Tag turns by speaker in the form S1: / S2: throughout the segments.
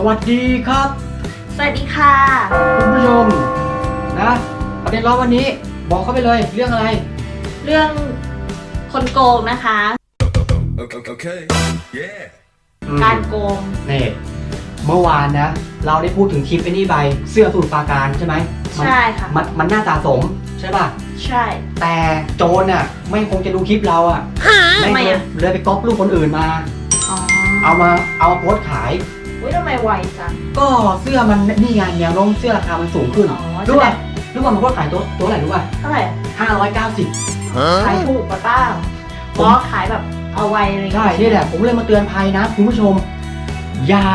S1: สวัสดีครับ
S2: สวัสดีค่ะ
S1: คุณผู้ชมนะประเด็นร้อนวันนี้บอกเข้าไปเลยเรื่องอะไร
S2: เรื่องคนโกงนะคะ
S3: Okay, okay. Yeah.
S1: อืม
S2: การโกง
S1: นี่เมื่อวานนะ เราได้พูดถึงคลิปไอ้นี่ใบเสื้อสูตรปราการใช่ไหมมัน
S2: ใช่ค่ะ
S1: มันมันน่าสะสมใช่ป่ะ
S2: ใช่
S1: แต่โจรน่ะไม่คงจะดูคลิปเราอะ
S2: ทำไมอะ
S1: เลยเลยไปก๊อปรูปคนอื่นมา
S2: อ๋อ
S1: เอามาเอามาโพสต์ขาย
S2: อุ้ยทำไมไวจัง
S1: ก็เสื้อมันนี่ไงแนวโน้มเสื้อราคามันสูงขึ้น
S2: อ๋อ
S1: รู้ป่ะ
S2: ใช่ไหม
S1: รู้ป่ะมันโพสต์ขายตัวตัวอะไหรรู้ป่ะ
S2: เท่าไหร่
S1: ห้าร้อยเก้าสิบ
S2: ขาย
S3: Huh?
S2: ถูกกว่าป้า
S1: ผม
S2: เพราะขายแบบเอาไวอะไรอย่าง
S1: ใช่
S2: เงี้ย
S1: นี่แหละ ผมเลยมาเตือนภัยนะคุณผู้ชม อย่า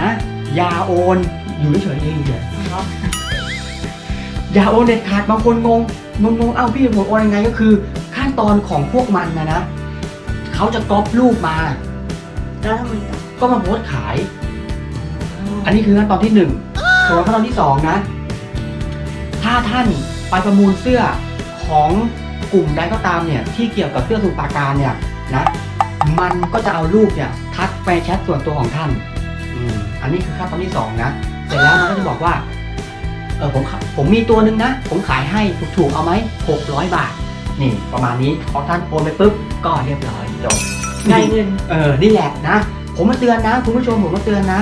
S1: นะอย่าโอน อยู่เฉยๆเองเดี๋ยว
S2: เนาะ
S1: อย่าโอนเด็ดขาดบางคนงงงงงเอ้าพี่ผมโอนยังไงก็คือ ขั้นตอนของพวกมันนะนะเขาจะก๊อปรูปมา
S2: แล้วทำไมต่อ
S1: ก็มาโพสต์ขาย อันนี้คือขั้นตอนที่หนึ่งส่วนขั้นตอนที่สองนะ ถ้าท่านไปประมูลเสื้อของกลุ่มใดก็ตามเนี่ยที่เกี่ยวกับเสื้อสูทปราการเนี่ยนะมันก็จะเอารูปเนี่ยทักไปแชทส่วนตัวของท่านอืมอันนี้คือขั้นตอนที่สองนะเสร็จแล้วมันก็จะบอกว่าเออผมขายผมมีตัวหนึ่งนะ ผมขายให้ถูกๆเอาไหมหกร้อยบาท นี่ประมาณนี้พอท่านโอนไปปุ๊บก็เรียบร้อยจบ
S2: ได้เงิน
S1: เออนี่แหละนะ ผมมาเตือนนะ คุณผู้ชมผมมาเตือนนะ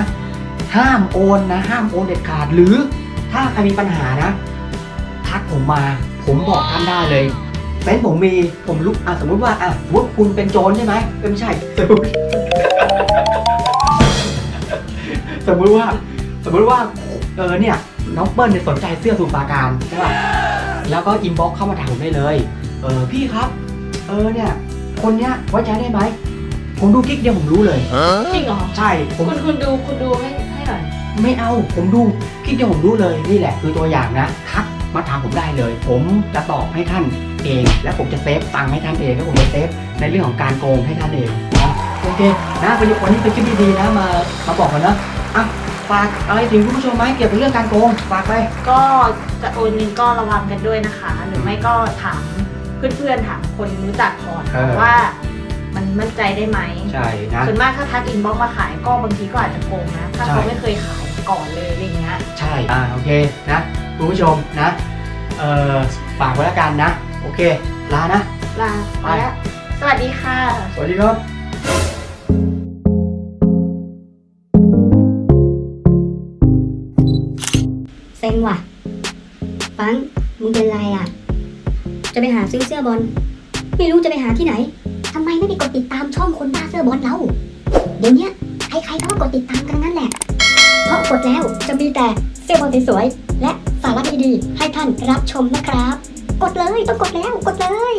S1: ห้ามโอนนะ ห้ามโอนเด็ดขาด หรือถ้าใครมีปัญหานะ ทักผมมา ผมบอกท่านได้เลยเซนส์ผมมีผมรู้อะสมมุติว่าอะสมมติคุณเป็นโจรใช่ไหมเอ้ยไม่ใช่ สมมติสมมุติว่า สมมุติว่าเออเนี่ยน้องเปิ้ลเนี่ยสนใจเสื้อสูทปราการใช่ป่ะแล้วก็อินบ็อกเข้ามาถามผมได้เลย เออพี่ครับ เออเนี่ย คนเนี้ยไว้ใจได้ไหม ผมดูกิ๊กเดียวผมรู้เลย
S3: Huh?
S2: จริงเหรอ
S1: ใช่ ผม
S2: คุณคุณดูคุณดูให้ให้หน่อย
S1: ไม่เอาผมดูคลิปเดียวผมรู้เลยนี่แหละคือตัวอย่างนะทักมาถามผมได้เลย ผมจะตอบให้ท่านเอง และผมจะเซฟตังค์ให้ท่านเองแล้วผมจะเซฟในเรื่องของการโกงให้ท่านเองนะโอเคนะวันนี้วันนี้เป็นคลิปดีๆนะมามาบอกกันนะอะฝากอะไรถึงคุณผู้ชมไหมเกี่ยวกับเรื่องการโกงฝากไป
S2: ก็จะโอนเงินก็ระวังกันด้วยนะคะ หรือไม่ก็ถามเพื่อนๆถามคนรู้จักก่อน
S1: เออ
S2: ว่า มันมั่นใจได้ไหม
S1: ใช่นะ
S2: ส่วนมากถ้าทักอินบ็อกมาขายก็บางทีก็อาจจะโกงนะ ถ้า
S1: ใช่
S2: เขาไม่เคยขายก่อนเลยอะไรเงี้ย
S1: ใช่อ่าโอเคนะคุณผู้ชมนะเอ่อฝากไว้แล้วกันนะ โอเค ลานะ
S2: ลาไปแล้วสวัสดีค่ะ
S1: สวัสดีครับ
S4: เซ็งว่ะฟังมึงเป็นไรอะ จะไปหาซื้อเสื้อบอล ไม่รู้จะไปหาที่ไหน ทำไมไม่ไปกดติดตามช่องคนบ้าเสื้อบอลเรา เดี๋ยวนี้ใครๆก็มาก็กดติดตามกันนั้นแหละ เพราะกดแล้วจะมีแต่เสื้อบอลสวยๆและสาระดีๆให้ท่านรับชมนะครับ กดเลยต้องกดแล้วกดเลย